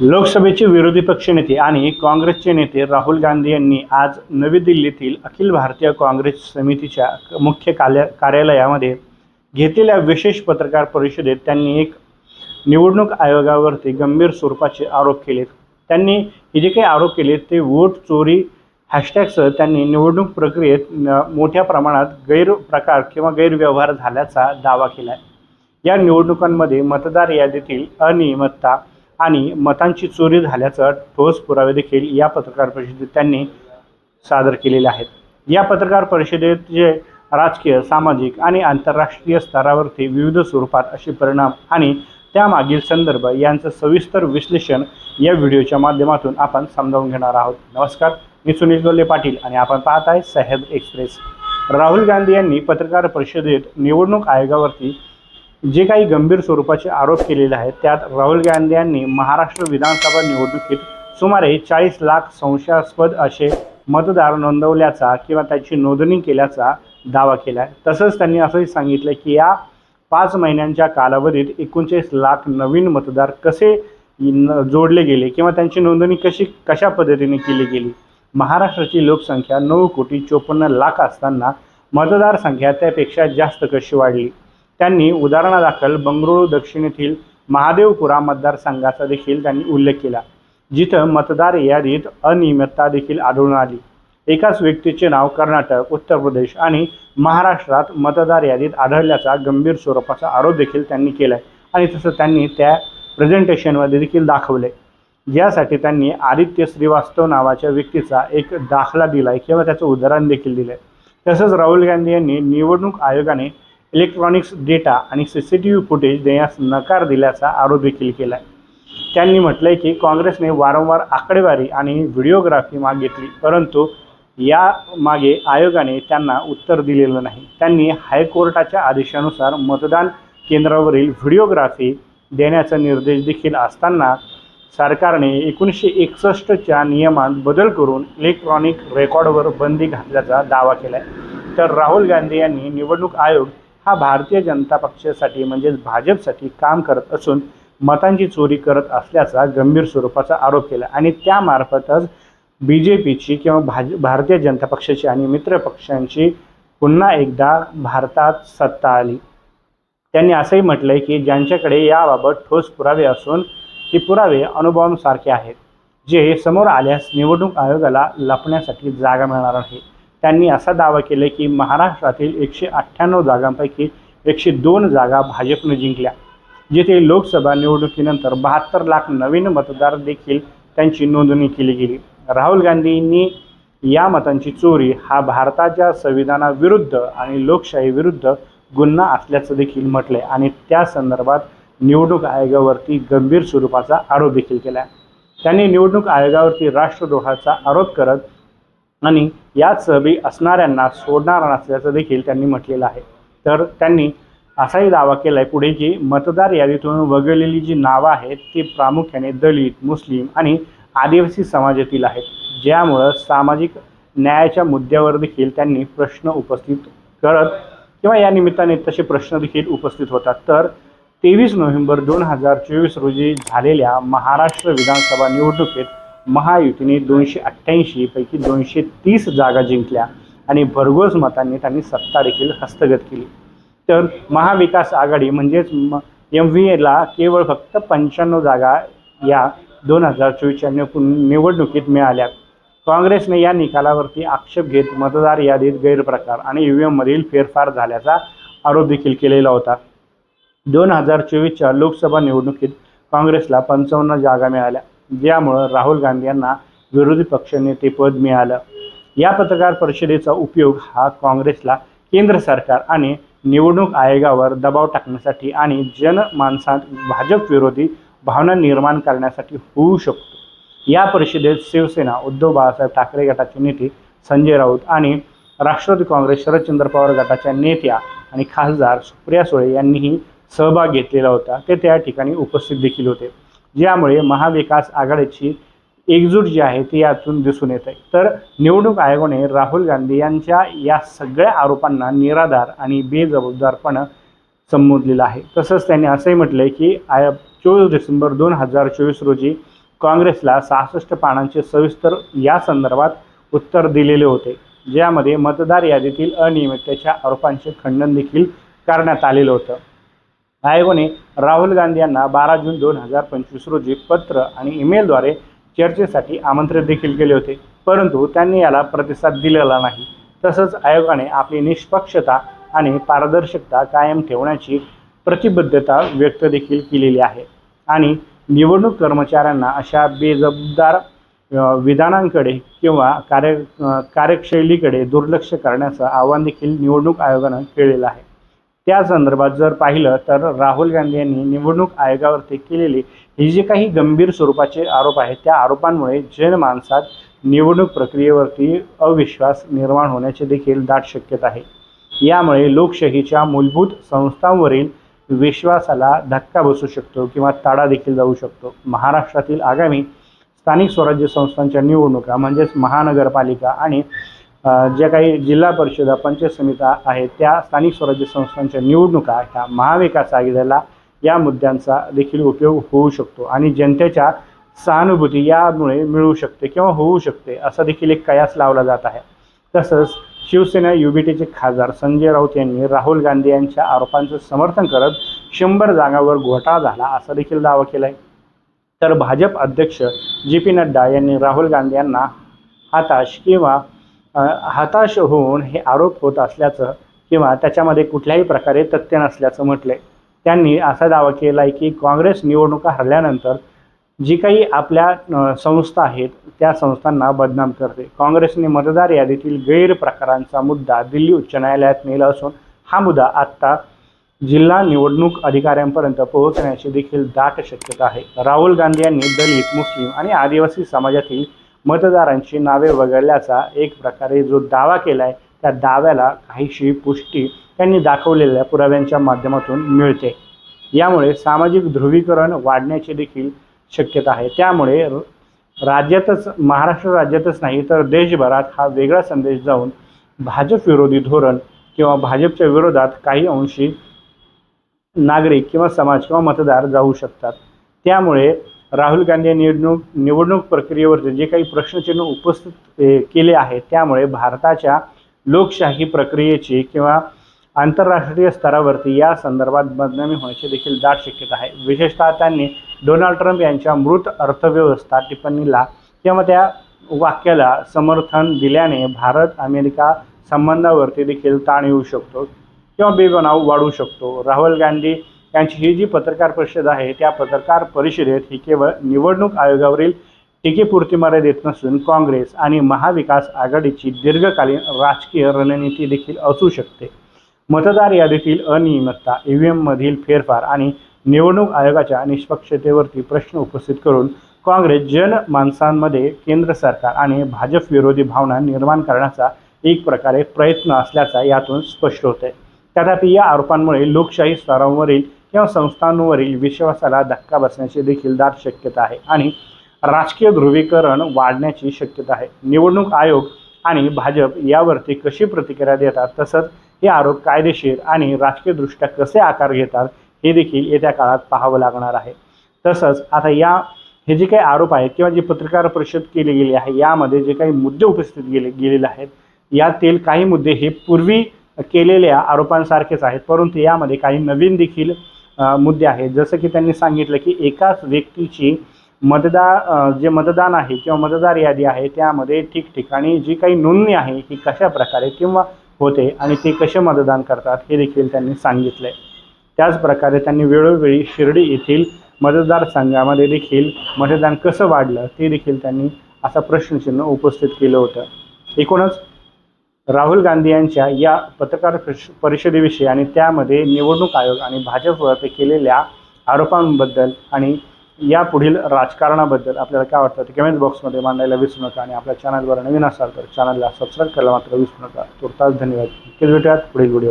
लोकसभेचे विरोधी पक्षनेते आणि काँग्रेसचे नेते राहुल गांधी यांनी आज नवी दिल्लीतील अखिल भारतीय काँग्रेस समितीच्या मुख्य कार्य कार्यालयामध्ये घेतलेल्या विशेष पत्रकार परिषदेत त्यांनी एक निवडणूक आयोगावरती गंभीर स्वरूपाचे आरोप केलेत. त्यांनी हे जे काही आरोप केले ते वोट चोरी हॅशटॅगसह त्यांनी निवडणूक प्रक्रियेत मोठ्या प्रमाणात गैरप्रकार किंवा गैरव्यवहार झाल्याचा दावा केला आहे या निवडणुकांमध्ये मतदार यादीतील अनियमितता आणि मतांची चोरी झाल्याचा ठोस पुरावे देखील या पत्रकार परिषदेत त्यांनी सादर केलेले आहेत. या पत्रकार परिषदेत जे राजकीय सामाजिक आणि आंतरराष्ट्रीय स्तरावरती विविध स्वरूपात असे परिणाम आणि त्यामागील संदर्भ यांचं सविस्तर विश्लेषण या व्हिडिओच्या माध्यमातून आपण समजावून घेणार आहोत. नमस्कार मी सुनील गोल्ले पाटील आणि आपण पाहत आहे साहेब एक्सप्रेस. राहुल गांधी यांनी पत्रकार परिषदेत निवडणूक आयोगावरती जे काही गंभीर स्वरूपाचे आरोप केलेले आहेत त्यात राहुल गांधी यांनी महाराष्ट्र विधानसभा निवडणुकीत सुमारे चाळीस लाख संशयास्पद असे मतदार नोंदवल्याचा किंवा त्याची नोंदणी केल्याचा दावा केला आहे तसंच त्यांनी असंही सांगितलं की या पाच महिन्यांच्या कालावधीत एकोणचाळीस लाख नवीन मतदार कसे न- जोडले गेले किंवा त्यांची नोंदणी कशी कशा पद्धतीने केली गेली? महाराष्ट्राची लोकसंख्या नऊ कोटी चोपन्न लाख असताना मतदार संख्या त्यापेक्षा जास्त कशी वाढली? त्यांनी उदाहरणादाखल बंगळुरू दक्षिण येथील महादेवपुरा मतदारसंघाचा देखील त्यांनी उल्लेख केला जिथं मतदार यादीत अनियमितता देखील आढळून आली. एकाच व्यक्तीचे नाव कर्नाटक उत्तर प्रदेश आणि महाराष्ट्रात मतदार यादीत आढळल्याचा गंभीर स्वरूपाचा आरोप देखील त्यांनी केला आहे आणि तसं त्यांनी त्या प्रेझेंटेशनमध्ये देखील दाखवले यासाठी त्यांनी आदित्य श्रीवास्तव नावाच्या व्यक्तीचा एक दाखला दिला आहे किंवा त्याचं उदाहरण देखील दिलं आहे तसंच राहुल गांधी यांनी निवडणूक आयोगाने इलेक्ट्रॉनिक्स डेटा आणि C C T V footage देण्यास नकार दिल्याचा आरोप देखील केला आहे त्यांनी म्हटलं आहे की काँग्रेसने वारंवार आकडेवारी आणि व्हिडिओग्राफी मागितली परंतु या मागे आयोगाने त्यांना उत्तर दिलेलं नाही. त्यांनी हायकोर्टाच्या आदेशानुसार मतदान केंद्रावरील व्हिडिओग्राफी देण्याचा निर्देश देखील असताना सरकारने एकोणीसशे एकसष्टच्या नियमात बदल करून इलेक्ट्रॉनिक रेकॉर्डवर बंदी घातल्याचा दावा केला आहे तर राहुल गांधी यांनी निवडणूक आयोग हा भारतीय जनता पक्षासाठी म्हणजेच भाजपसाठी काम करत असून मतांची चोरी करत असल्याचा गंभीर स्वरूपाचा आरोप केला. आणि त्यामार्फतच बी जे पीची किंवा भाज भारतीय जनता पक्षाची आणि मित्र पक्षांची पुन्हा एकदा भारतात सत्ता आली. त्यांनी असंही म्हटलंय की ज्यांच्याकडे याबाबत ठोस पुरावे असून ते पुरावे अनुभवांसारखे आहेत. जे समोर आल्यास निवडणूक आयोगाला लपण्यासाठी जागा मिळणार आहे. त्यांनी असा दावा केला की महाराष्ट्रातील एकशे अठ्ठ्याण्णव जागांपैकी एकशे दोन जागा भाजपनं जिंकल्या. जिथे लोकसभा निवडणुकीनंतर बहात्तर लाख नवीन मतदार देखील त्यांची नोंदणी केली गेली. राहुल गांधींनी या मतांची चोरी हा भारताच्या संविधानाविरुद्ध आणि लोकशाहीविरुद्ध गुन्हा असल्याचं देखील म्हटलंय आणि त्या संदर्भात निवडणूक आयोगावरती गंभीर स्वरूपाचा आरोप देखील केला त्यांनी निवडणूक आयोगावरती राष्ट्रद्रोहाचा आरोप करत आणि याच सहभागी असणाऱ्यांना सोडणार नसल्याचं देखील त्यांनी म्हटलेलं आहे. तर त्यांनी असाही दावा केला आहे पुढे की मतदार यादीतून वगळलेली जी नावं आहेत ती प्रामुख्याने दलित मुस्लिम आणि आदिवासी समाजातील आहेत. ज्यामुळं सामाजिक न्यायाच्या मुद्द्यावर देखील त्यांनी प्रश्न उपस्थित करत किंवा या निमित्ताने तसे प्रश्न देखील उपस्थित होतात. तर तेवीस नोव्हेंबर दोन हजार चोवीस रोजी झालेल्या महाराष्ट्र विधानसभा निवडणुकीत महायुतीने दोनशे अठ्ठ्याऐंशी पैकी दोनशे तीस जागा जिंकल्या आणि भरघोस मतांनी त्यांनी सत्ता देखील हस्तगत केली. तर महाविकास आघाडी म्हणजेच म एम व्ही एला केवळ फक्त पंच्याण्णव जागा या दोन हजार चोवीसच्या निवडणुकीत मिळाल्या. काँग्रेसने या निकालावरती आक्षेप घेत मतदार यादीत गैरप्रकार आणि ई व्ही एममधील फेरफार झाल्याचा आरोप देखील केलेला होता. दोन हजार चोवीसच्या लोकसभा निवडणुकीत काँग्रेसला पंचावन्न जागा मिळाल्या. ज्यामुळं राहुल गांधी यांना विरोधी पक्षनेतेपद मिळालं. या पत्रकार परिषदेचा उपयोग हा काँग्रेसला केंद्र सरकार आणि निवडणूक आयोगावर दबाव टाकण्यासाठी आणि जनमानसात भाजप विरोधी भावना निर्माण करण्यासाठी होऊ शकतो. या परिषदेत शिवसेना उद्धव बाळासाहेब ठाकरे गटाचे नेते संजय राऊत आणि राष्ट्रवादी काँग्रेस शरदचंद्र पवार गटाच्या नेत्या आणि खासदार सुप्रिया सुळे यांनीही सहभाग घेतलेला होता. ते त्या ठिकाणी उपस्थित देखील होते. ज्यामुळे महाविकास आघाडीची एकजूट जी आहे ती यातून दिसून येत आहे. तर निवडणूक आयोगाने राहुल गांधी यांच्या या सगळ्या आरोपांना निराधार आणि बेजबाबदारपणं संबोधलेलं आहे. तसंच त्यांनी असंही म्हटलं की आय चोवीस डिसेंबर दोन हजार चोवीस रोजी काँग्रेसला सहासष्ट पानांचे सविस्तर या संदर्भात उत्तर दिलेले होते. ज्यामध्ये मतदार यादीतील अनियमिततेच्या आरोपांचे खंडन देखील करण्यात आलेलं होतं. आयोगाने राहुल गांधी यांना बारा जून दोन हजार पंचवीस रोजी पत्र आणि ईमेलद्वारे चर्चेसाठी आमंत्रित देखील केले होते. परंतु त्यांनी याला प्रतिसाद दिलेला नाही. तसंच आयोगाने आपली निष्पक्षता आणि पारदर्शकता कायम ठेवण्याची प्रतिबद्धता व्यक्त देखील केलेली आहे. आणि निवडणूक कर्मचाऱ्यांना अशा बेजबाबदार विधानांकडे किंवा कार्य कार्यशैलीकडे दुर्लक्ष करण्याचं आव्हान देखील निवडणूक आयोगानं केलेलं आहे. त्या संदर्भात जर पाहिलं तर राहुल गांधी यांनी निवडणूक आयोगावरती केलेले हे जे काही गंभीर स्वरूपाचे आरोप आहेत त्या आरोपांमुळे जनमानसात निवडणूक प्रक्रियेवरती अविश्वास निर्माण होण्याची देखील दाट शक्यता आहे. यामुळे लोकशाहीच्या मूलभूत संस्थांवरील विश्वासाला धक्का बसू शकतो किंवा ताडा देखील जाऊ शकतो. महाराष्ट्रातील आगामी स्थानिक स्वराज्य संस्थांच्या निवडणुका म्हणजेच महानगरपालिका आणि ज्या काही जिल्हा परिषदा पंचायत समित्या आहेत त्या स्थानिक स्वराज्य संस्थांच्या निवडणुका ह्या महाविकास आघाडीला या मुद्द्यांचा देखील उपयोग होऊ शकतो आणि जनतेच्या सहानुभूती यामुळे मिळू शकते किंवा होऊ शकते असा देखील एक कयास लावला जात आहे. तसंच शिवसेना युबीटीचे खासदार संजय राऊत यांनी राहुल गांधी यांच्या आरोपांचं समर्थन करत शंभर जागांवर घोटाळा झाला असा देखील दावा केला आहे तर भाजप अध्यक्ष जे पी नड्डा यांनी राहुल गांधी यांना हताश किंवा हताश होऊन हे आरोप होत असल्याचं किंवा त्याच्यामध्ये कुठल्याही प्रकारे तथ्य नसल्याचं म्हटलंय. त्यांनी असा दावा केला आहे की काँग्रेस निवडणुका हरल्यानंतर जी काही आपल्या संस्था आहेत त्या संस्थांना बदनाम करते. काँग्रेसने मतदार यादीतील गैरप्रकारांचा मुद्दा दिल्ली उच्च न्यायालयात नेला असून हा मुद्दा आत्ता जिल्हा निवडणूक अधिकाऱ्यांपर्यंत पोहोचण्याची देखील दाट शक्यता आहे. राहुल गांधी यांनी दलित मुस्लिम आणि आदिवासी समाजातील मतदारांची नावे वगळल्याचा एक प्रकारे जो दावा केला आहे त्या दाव्याला काहीशी पुष्टी त्यांनी दाखवलेल्या पुराव्यांच्या माध्यमातून मिळते. यामुळे सामाजिक ध्रुवीकरण वाढण्याची देखील शक्यता आहे. त्यामुळे राज्यातच महाराष्ट्र राज्यातच नाही तर देशभरात हा वेगळा संदेश जाऊन भाजप विरोधी धोरण किंवा भाजपच्या विरोधात काही अंशी नागरिक किंवा समाज किंवा मतदार जाऊ शकतात. त्यामुळे राहुल गांधी यांनी निवडणूक निवडणूक प्रक्रियेवरती जे काही प्रश्नचिन्ह उपस्थित केले आहे त्यामुळे भारताच्या लोकशाही प्रक्रियेची किंवा आंतरराष्ट्रीय स्तरावरती या संदर्भात बदनामी होण्याची देखील दाट शक्यता आहे. विशेषतः त्यांनी डोनाल्ड ट्रम्प यांच्या मृत अर्थव्यवस्था टिप्पणीला किंवा त्या वाक्याला समर्थन दिल्याने भारत अमेरिका संबंधावरती देखील ताण येऊ शकतो किंवा बेबनाव वाढू शकतो. राहुल गांधी त्यांची ही जी पत्रकार परिषद आहे त्या पत्रकार परिषदेत ही केवळ निवडणूक आयोगावरील टीकेपुरती मर्यादित नसून काँग्रेस आणि महाविकास आघाडीची दीर्घकालीन राजकीय रणनीती देखील असू शकते. मतदार यादीतील अनियमितता ई व्ही एममधील फेरफार आणि निवडणूक आयोगाच्या निष्पक्षतेवरती प्रश्न उपस्थित करून काँग्रेस जनमानसांमध्ये केंद्र सरकार आणि भाजप विरोधी भावना निर्माण करण्याचा एक प्रकारे प्रयत्न असल्याचा यातून स्पष्ट होते. तथापि या आरोपांमुळे लोकशाही स्तरावरील किंवा संस्थांवरील विश्वासाला धक्का बसण्याची देखील दाट शक्यता आहे आणि राजकीय ध्रुवीकरण वाढण्याची शक्यता आहे. निवडणूक आयोग आणि भाजप यावरती कशी प्रतिक्रिया देतात तसंच हे आरोप कायदेशीर आणि राजकीयदृष्ट्या कसे आकार घेतात हे देखील येत्या काळात पाहावं लागणार आहे. तसंच आता या हे जे काही आरोप आहेत किंवा जी पत्रकार परिषद केली गेली आहे यामध्ये जे काही मुद्दे उपस्थित गेले गेलेले आहेत यातील काही मुद्दे हे पूर्वी केलेल्या आरोपांसारखेच आहेत परंतु यामध्ये काही नवीन देखील मुद्दे आहेत. जसं की त्यांनी सांगितलं की एकाच व्यक्तीची मतदार जे मतदान आहे किंवा मतदार यादी आहे त्यामध्ये ठिकठिकाणी जी काही नोंदणी आहे ही कशा प्रकारे किंवा होते आणि ते कसे मतदान करतात हे देखील त्यांनी सांगितलं आहे त्याचप्रकारे त्यांनी वेळोवेळी शिर्डी येथील मतदारसंघामध्ये देखील मतदान कसं वाढलं ते देखील त्यांनी असा प्रश्नचिन्ह उपस्थित केलं होतं. एकूणच राहुल गांधी यांच्या या पत्रकार परिष- परिषदेविषयी आणि त्यामध्ये निवडणूक आयोग आणि भाजपवरती केलेल्या आरोपांबद्दल आणि या पुढील राजकारणाबद्दल आपल्याला काय वाटतं ते कमेंट बॉक्समध्ये मांडायला विसरू नका आणि आपल्या चॅनलवर नवीन असाल तर चॅनलला सबस्क्राईब करायला मात्र विसरू नका. तुर्तास धन्यवाद. नक्कीच भेटूयात पुढील व्हिडिओ